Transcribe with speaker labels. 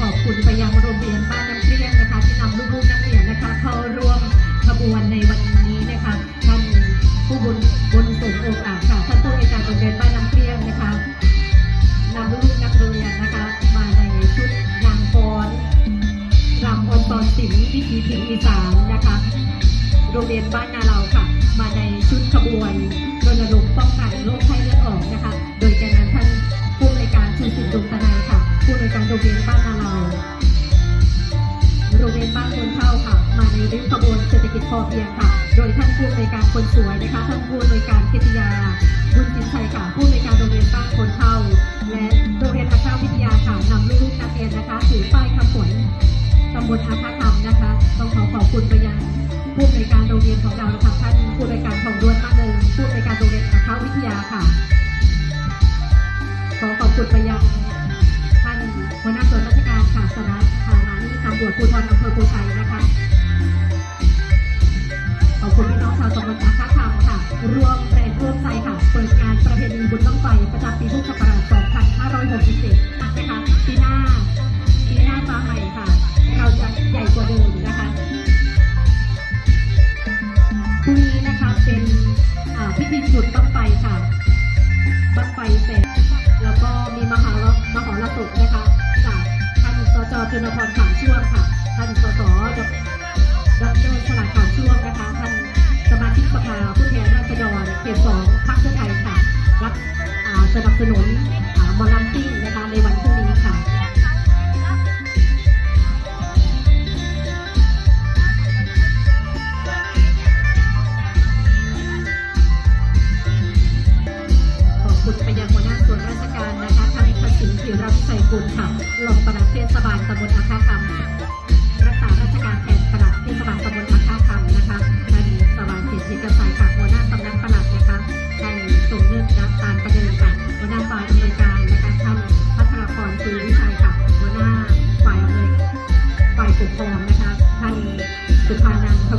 Speaker 1: ขอบคุณไปยังโรงเรียนบ้านน้ำเกลี้ยงนะคะ ที่นำลูกๆนักเรียนนะคะ เข้าร่วมขบวนในวันนี้นะคะท่านผู้บุญบุญสูงองค์อาค่ะท่านผู้ในการโรงเรียนบ้านน้ำเกลี้ยงนะคะนำลูกนักเรียนนะคะ มาในชุดนางฟ้อนรำอมตอนสิงวิถีถิ่นอีสานนะคะ โรงเรียนบ้านนาเราค่ะ มาในชุดขบวนรณรงค์ป้องกันโรคไข้เลือดออกนะคะ โดยจะ ริ้วขบวนเศรษฐกิจพอเพียงค่ะ โดยท่านผู้อำนวยการคนสวยนะคะท่านผู้อำนวยการกิตยา บุญสินชัยค่ะ ผู้อำนวยการโรงเรียนบ้านคนเท่า และโรงเรียนอาชีววิทยาค่ะนำลูกนักเรียนนะคะถือป้ายคำขวัญตำบลอาคาธรรมนะคะ ต้องขอขอบคุณไปยังผู้อำนวยการโรงเรียนของเรานะคะท่านผู้อำนวยการของดวนมาเดินผู้อำนวยการโรงเรียนอาชีววิทยาค่ะ ขอขอบคุณไปยังท่านหัวหน้าส่วนราชการค่ะสถานสถานีตำรวจภูธรอำเภอโพชัย ตำบลอาคาธรรมค่ะ รวมแรงร่วมใจค่ะ เปิดงานประเพณีบุญบั้งไฟประจำปีพุทธศักราช2567นะคะปีหน้าปีหน้ามาใหม่ค่ะ เราจะใหญ่กว่าเดิมนะคะพรุ่งนี้นะคะเป็นพิธีจุดบั้งไฟค่ะบั้งไฟเสร็จแล้วก็มีมหาลมหรสพนะคะจากท่านสจจุนพรขามช่วงค่ะท่านสสดด ของพรรคเพื่อไทยค่ะ รับสนับสนุนอ่าหมอลำซิ่งนะคะในวันพรุ่งนี้ค่ะขอบคุณไปยังหัวหน้าส่วนราชการนะคะท่านพสินธีรวิชัยกุลค่ะรองปลัดเทศบาลตำบลอาคาคำ